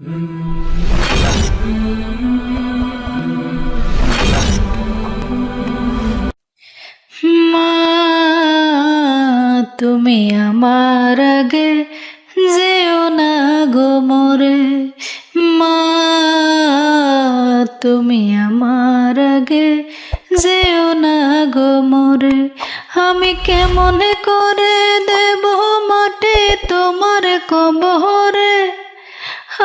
মা, তুমি আমার আগে যেও না গো মোরে। মা, তুমি আমার আগে যেও না গো মোরে। আমি কেমন করে দেব মাটি তোমার কবরে?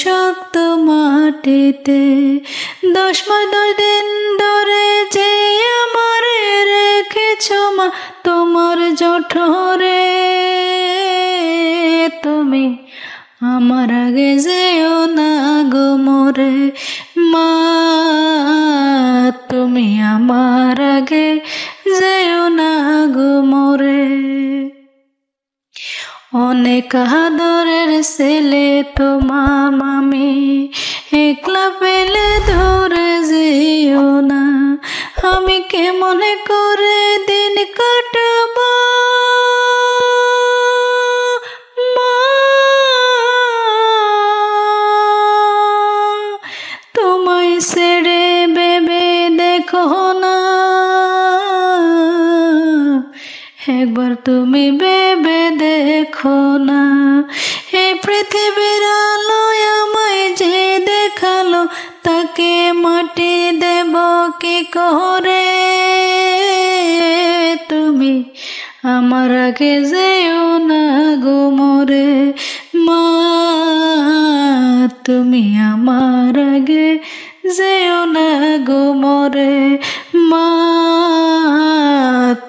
শক্ত মাটিতে দশ দিন ধরে যে আমার রেখেছ মা, তোমার জঠরে। তুমি আমার আগে যেও না গো মোরে মা, তুমি আমার আগে যেও না গো মোরে। অনেক আদরের ছেলে তোমার মামি একলা পেলে ধরে যেও না। আমি কেমন করে দিন কাটাবো? তোমায় ছেড়ে বেবে দেখো একবার তুমি বেবে দেখো না। পৃথিবীর আলোয় আমায় যে দেখাল, তাকে মাটি দেব কি করে? তুমি আমার আগে যেও না গো মোরে মা, তুমি আমার আগে যেও না গো মোরে মা,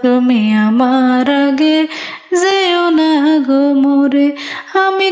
তুমি আমার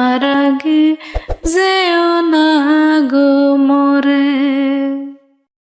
আমার আগে যেও না গো মোরে।